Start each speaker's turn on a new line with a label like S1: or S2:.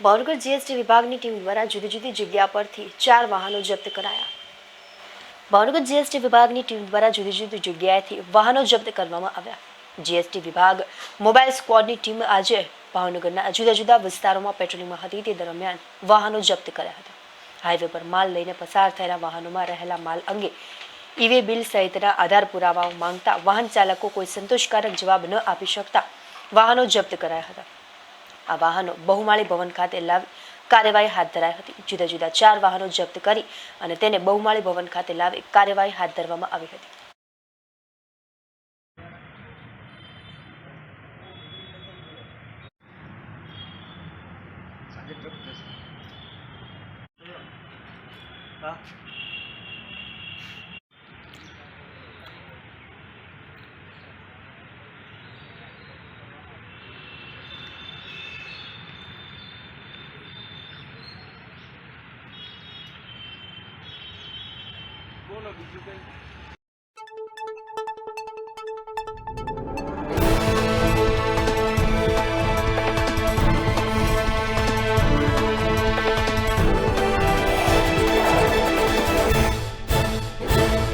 S1: Bhavnagar GST વિભાગની team દ્વારા જુદી જુદી જગ્યા પરથી ચાર વાહનો જપ્ત કરાયા. ભાવનગર જીએસટી વિભાગની ટીમ દ્વારા જુદી જુદી જગ્યાએથી વાહનો જપ્ત કરવામાં આવ્યા. જીએસટી વિભાગ મોબાઈલ સ્ક્વોડની ટીમ આજે ભાવનગરના જુદા જુદા વિસ્તારોમાં પેટ્રોલિંગમાં હતી. તે દરમિયાન વાહનો જપ્ત કર્યા હતા. હાઈવે પર માલ લઈને પસાર થયેલા વાહનોમાં રહેલા માલ અંગે ઈવે બિલ સહિતના આધાર પુરાવાઓ માંગતા વાહન ચાલકો કોઈ સંતોષકારક જવાબ ન આપી શકતા વાહનો જપ્ત કરાયા હતા. આ વાહનો બહુમાળી ભવન ખાતે લાવી કાર્યવાહી હાથ ધરાઈ હતી. જુદા જુદા ચાર વાહનો જપ્ત કરી અને તેને બહુમાળી ભવન ખાતે લાવી કાર્યવાહી હાથ ધરવામાં આવી હતી.
S2: સાંજે Colômbia,